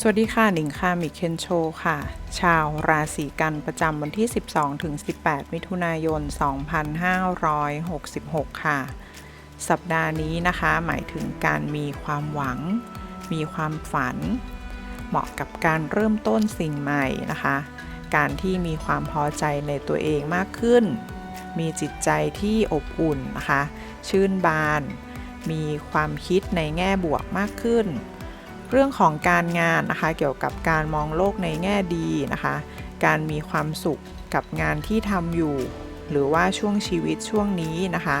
สวัสดีค่ะหนิงค่ะมิเคนโชค่ะ ชาวราศีกันประจำวันที่ 12-18 มิถุนายน 2566 ค่ะ สัปดาห์นี้นะคะ หมายถึงการมีความหวัง มีความฝัน เหมาะกับการเริ่มต้นสิ่งใหม่นะคะ การที่มีความพอใจในตัวเองมากขึ้น มีจิตใจที่อบอุ่นนะคะ ชื่นบาน มีความคิดในแง่บวกมากขึ้น เรื่องของการงานนะคะ เกี่ยวกับการมองโลกในแง่ดีนะคะ การมีความสุขกับงานที่ทำอยู่ หรือว่าช่วงชีวิตช่วงนี้นะคะ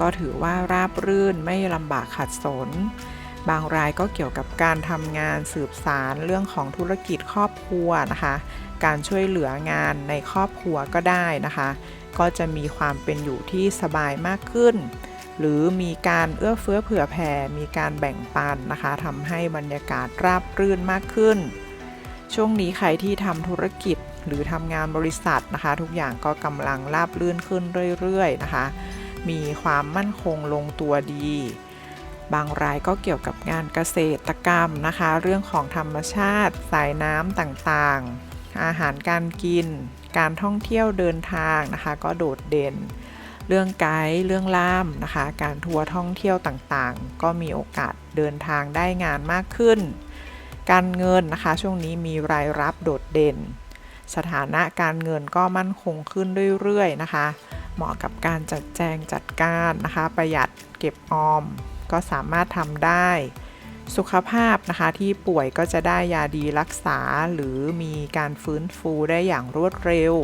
ก็ถือว่าราบรื่นไม่ลำบากขัดสน บางรายก็เกี่ยวกับการทำงานสืบสารเรื่องของธุรกิจครอบครัวนะคะ การช่วยเหลืองานในครอบครัวก็ได้นะคะ ก็จะมีความเป็นอยู่ที่สบายมากขึ้น หรือมีการเอื้อเฟื้อเผื่อแผ่ มีการแบ่งปันนะคะทำให้บรรยากาศราบรื่นมากขึ้น ช่วงนี้ใครที่ทำธุรกิจหรือทำงานบริษัทนะคะ ทุกอย่างก็กำลังราบรื่นขึ้นเรื่อยๆนะคะ มีความมั่นคงลงตัวดี บางรายก็เกี่ยวกับงานเกษตรกรรมนะคะ เรื่องของธรรมชาติ สายน้ำต่างๆ อาหารการกิน การท่องเที่ยวเดินทางนะคะ ก็โดดเด่น เรื่องไกด์เรื่องล่ามนะคะ การทัวร์ท่องเที่ยวต่างๆ ก็มีโอกาสเดินทางได้งานมากขึ้น การเงินนะคะ ช่วงนี้มีรายรับโดดเด่น สถานะการเงินก็มั่นคงขึ้นเรื่อยๆนะคะ เหมาะกับการจัดแจงจัดการนะคะ ประหยัดเก็บออม ก็สามารถทำได้ สุขภาพนะคะที่ป่วยก็จะได้ยาดีรักษาหรือมีการฟื้นฟูได้อย่างรวดเร็ว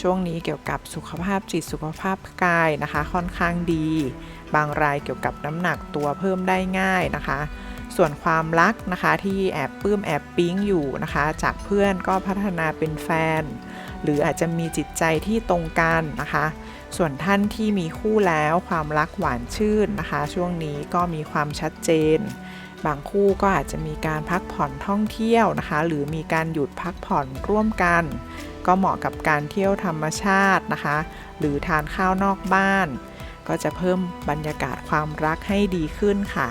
ช่วงนี้เกี่ยวกับสุขภาพจิตสุขภาพกายนะคะ ค่อนข้างดี บางรายเกี่ยวกับน้ำหนักตัวเพิ่มได้ง่ายนะคะ ส่วนความรักนะคะที่แอบปื้มแอบปิ๊งอยู่นะคะ จากเพื่อนก็พัฒนาเป็นแฟน หรืออาจจะมีจิตใจที่ตรงกันนะคะ ส่วนท่านที่มีคู่แล้วความรักหวานชื่นนะคะ ช่วงนี้ก็มีความชัดเจน บางคู่ก็อาจจะมีการพักผ่อนท่องเที่ยวนะคะ หรือมีการหยุดพักผ่อนร่วมกัน ก็เหมาะกับการเที่ยวธรรมชาตินะคะ หรือทานข้าวนอกบ้าน ก็จะเพิ่มบรรยากาศความรักให้ดีขึ้นค่ะ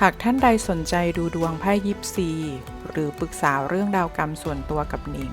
หากท่านใดสนใจดูดวงไพ่ยิปซี หรือปรึกษาเรื่องดาวกรรมส่วนตัวกับหนิง